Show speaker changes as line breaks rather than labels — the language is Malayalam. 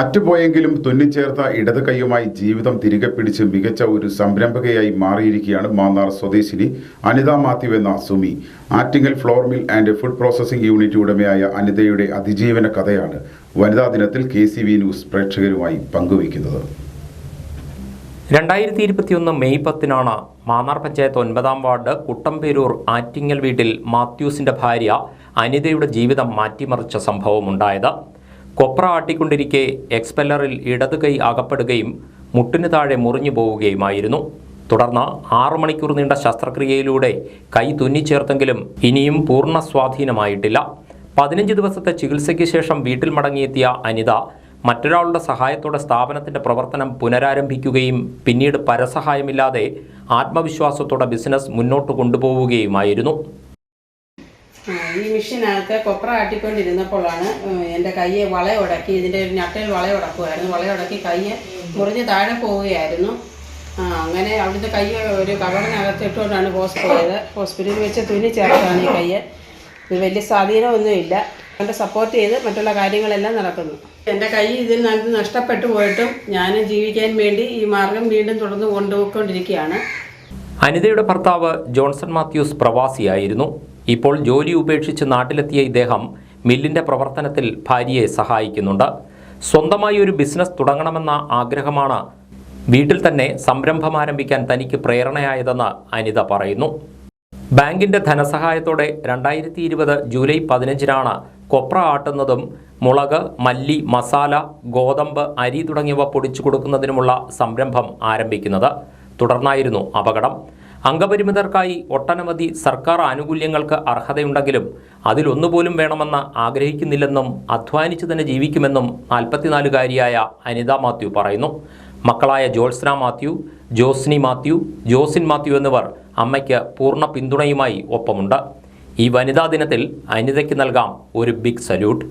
അറ്റുപോയെങ്കിലും തുന്നിച്ചേർത്ത ഇടത് കൈയുമായി ജീവിതം തിരികെ പിടിച്ച് മികച്ച ഒരു സംരംഭകയായി മാറിയിരിക്കുകയാണ് മാന്നാർ സ്വദേശിനി അനിത മാത്യു എന്ന Sumi. Attingal flour mill and food processing unit ഉടമയായ അനിതയുടെ അതിജീവന കഥയാണ് വനിതാ ദിനത്തിൽ കെ സി വി ന്യൂസ് പ്രേക്ഷകരുമായി പങ്കുവയ്ക്കുന്നത്.
രണ്ടായിരത്തി ഇരുപത്തിയൊന്ന് മെയ് പത്തിനാണ് മാന്നാർ പഞ്ചായത്ത് ഒൻപതാം വാർഡ് കുട്ടമ്പേരൂർ ആറ്റിങ്ങൽ വീട്ടിൽ മാത്യൂസിന്റെ ഭാര്യ അനിതയുടെ ജീവിതം മാറ്റിമറിച്ച സംഭവമുണ്ടായത്. കൊപ്ര ആട്ടിക്കൊണ്ടിരിക്കെ എക്സ്പെല്ലറിൽ ഇടത് കൈ അകപ്പെടുകയും മുട്ടിന് താഴെ മുറിഞ്ഞു പോവുകയുമായിരുന്നു. തുടർന്ന് ആറു മണിക്കൂർ നീണ്ട ശസ്ത്രക്രിയയിലൂടെ കൈ തുന്നിച്ചേർത്തെങ്കിലും ഇനിയും പൂർണ സ്വാധീനമായിട്ടില്ല. പതിനഞ്ച് ദിവസത്തെ ചികിത്സയ്ക്ക് ശേഷം വീട്ടിൽ മടങ്ങിയെത്തിയ അനിത മറ്റൊരാളുടെ സഹായത്തോടെ സ്ഥാപനത്തിന്റെ പ്രവർത്തനം പുനരാരംഭിക്കുകയും പിന്നീട് പരസഹായമില്ലാതെ ആത്മവിശ്വാസത്തോടെ ബിസിനസ് മുന്നോട്ട് കൊണ്ടുപോവുകയുമായിരുന്നു.
ഈ മെഷീനകത്ത് കൊപ്ര ആട്ടിക്കൊണ്ടിരുന്നപ്പോഴാണ് എന്റെ കയ്യെ വളയുടക്കി ഇതിന്റെ ഒരു ഞട്ടയിൽ വളയുടക്കുമായിരുന്നു വളയുടക്കി കയ്യെ മുറിഞ്ഞ് താഴെ പോവുകയായിരുന്നു. അങ്ങനെ അവിടുത്തെ കൈ ഒരു കവറിനകത്ത് ഇട്ടുകൊണ്ടാണ് ഹോസ്പിറ്റൽ പോയത്. ഹോസ്പിറ്റലിൽ വെച്ച് തുന്നി ചേർത്താണ് ഈ ഇത് വലിയ സ്വാധീനമൊന്നുമില്ല. എന്റെ സപ്പോർട്ട് ചെയ്ത് മറ്റുള്ള കാര്യങ്ങളെല്ലാം നടക്കുന്നു. എന്റെ കൈ ഇതിൽ നിന്ന് നഷ്ടപ്പെട്ടു പോയിട്ടും ഞാൻ ജീവിക്കാൻ വേണ്ടി ഈ മാർഗം വീണ്ടും തുടർന്ന് കൊണ്ടുപോയിക്കൊണ്ടിരിക്കുകയാണ്
അനിതയുടെ ഭർത്താവ് ജോൺസൺ മാത്യൂസ് പ്രവാസിയായിരുന്നു. ഇപ്പോൾ ജോലി ഉപേക്ഷിച്ച് നാട്ടിലെത്തിയ ഇദ്ദേഹം മില്ലിന്റെ പ്രവർത്തനത്തിൽ ഭാര്യയെ സഹായിക്കുന്നുണ്ട്. സ്വന്തമായി ഒരു ബിസിനസ് തുടങ്ങണമെന്ന ആഗ്രഹമാണ് വീട്ടിൽ തന്നെ സംരംഭം ആരംഭിക്കാൻ തനിക്ക് പ്രേരണയായതെന്ന് അനിത പറയുന്നു. ബാങ്കിന്റെ ധനസഹായത്തോടെ രണ്ടായിരത്തി ഇരുപത് ജൂലൈ പതിനഞ്ചിനാണ് കൊപ്ര ആട്ടുന്നതും മുളക് മല്ലി മസാല ഗോതമ്പ് അരി തുടങ്ങിയവ പൊടിച്ചു കൊടുക്കുന്നതിനുമുള്ള സംരംഭം ആരംഭിക്കുന്നത്. തുടർന്നായിരുന്നു അപകടം. അംഗപരിമിതർക്കായി ഒട്ടനവധി സർക്കാർ ആനുകൂല്യങ്ങൾക്ക് അർഹതയുണ്ടെങ്കിലും അതിലൊന്നുപോലും വേണമെന്ന് ആഗ്രഹിക്കുന്നില്ലെന്നും അധ്വാനിച്ചു തന്നെ ജീവിക്കുമെന്നും നാൽപ്പത്തിനാലുകാരിയായ അനിത മാത്യു പറയുന്നു. മക്കളായ ജോത്സ്ന മാത്യു ജോസ്നി മാത്യു ജോസിൻ മാത്യു എന്നിവർ അമ്മയ്ക്ക് പൂർണ പിന്തുണയുമായി ഒപ്പമുണ്ട്. ഈ വനിതാ ദിനത്തിൽ അനിതയ്ക്ക് നൽകാം ഒരു ബിഗ് സല്യൂട്ട്.